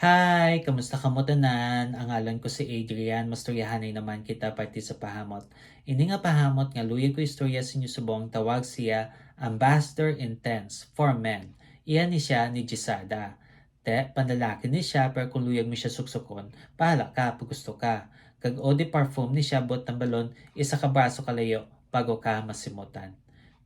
Hi! Kamusta ka mo tanan? Ang alan ko si Adrian. Mastoryahanay naman kita parte sa pahamot. Ini nga pahamot nga luyag ko istorya sa inyo subong tawag siya Ambassador Intense for Men. Iyan ni siya ni Gisada. Te, panlalaki ni siya pero kung luyag mo siya suksukon, pahala ka pag gusto ka. Kag o di parfum ni siya bot ng balon, isa ka braso kalayo bago ka masimutan.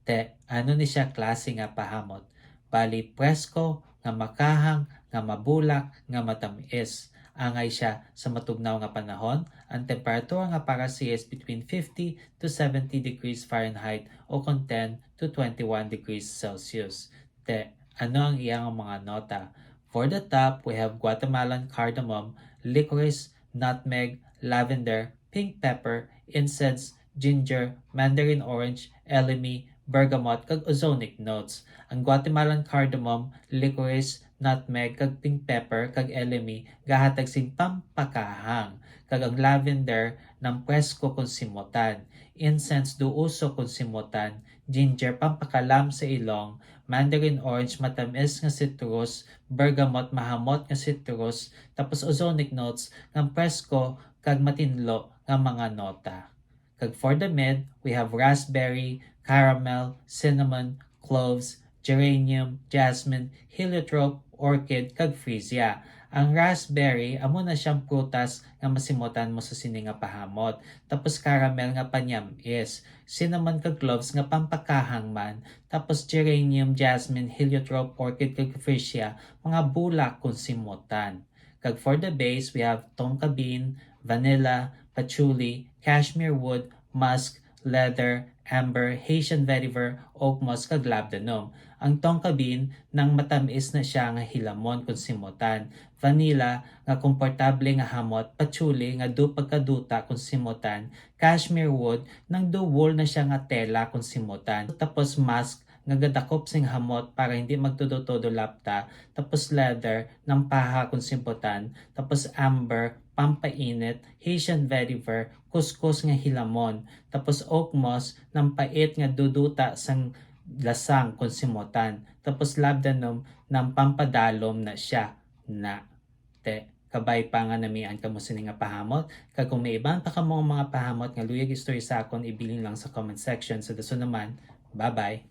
Te, ano ni siya klase nga pahamot? Bali presko, nga makahang, nga mabulak, nga matamis. Angay siya sa matugnaw nga panahon, ang temperatura nga para siya is between 50 to 70 degrees Fahrenheit o kung 10 to 21 degrees Celsius. Te, ano ang iyang mga nota? For the top, we have Guatemalan cardamom, licorice, nutmeg, lavender, pink pepper, incense, ginger, mandarin orange, elemi, bergamot, kag ozonic notes. Ang Guatemalan cardamom, licorice, nutmeg, kag pink pepper, kag elemi, gahatag sing pampakahang. Kag ang lavender, ng presko kung simutan. Incense, duuso kung simutan. Ginger, pampakalam sa ilong. Mandarin orange, matamis nga citrus. Bergamot, mahamot nga citrus. Tapos ozonic notes, ng presko, kag matinlo nga mga nota. Kag for the mid, we have raspberry, caramel, cinnamon, cloves, geranium, jasmine, heliotrope, orchid, kag freesia. Ang raspberry, amo na siyang prutas nga masimutan mo sa sini nga pahamot. Tapos caramel nga panyam is. Cinnamon kag cloves nga pampakahang man. Tapos geranium, jasmine, heliotrope, orchid, kag freesia, mga bulak kung simutan. Kag for the base, we have tonka bean, vanilla, patchouli, cashmere wood, musk, leather, amber, Haitian vetiver, oak moss, kag labdanum. Ang tonka bean nang matamis na siya nga hilamon kung simutan. Vanilla nga komportable nga hamot, patchouli nga do pagkaduta kung simutan. Cashmere wood nang do wool na siya nga tela kung simutan. Tapos musk nga gadakop sing hamot para hindi magtudo-todo lapta. Tapos leather ng paha kung simputan. Tapos amber, pampainit, Haitian vetiver, kuskus nga hilamon. Tapos oak moss ng pait nga duduta sang lasang kung simutan. Tapos labdanum ng pampadalom na siya na te kabay pa nga namian ka mo sini nga pahamot kag kung may ibang pa ka mga pahamot nga luyag story sa akon ibilin lang sa comment section so daso naman bye bye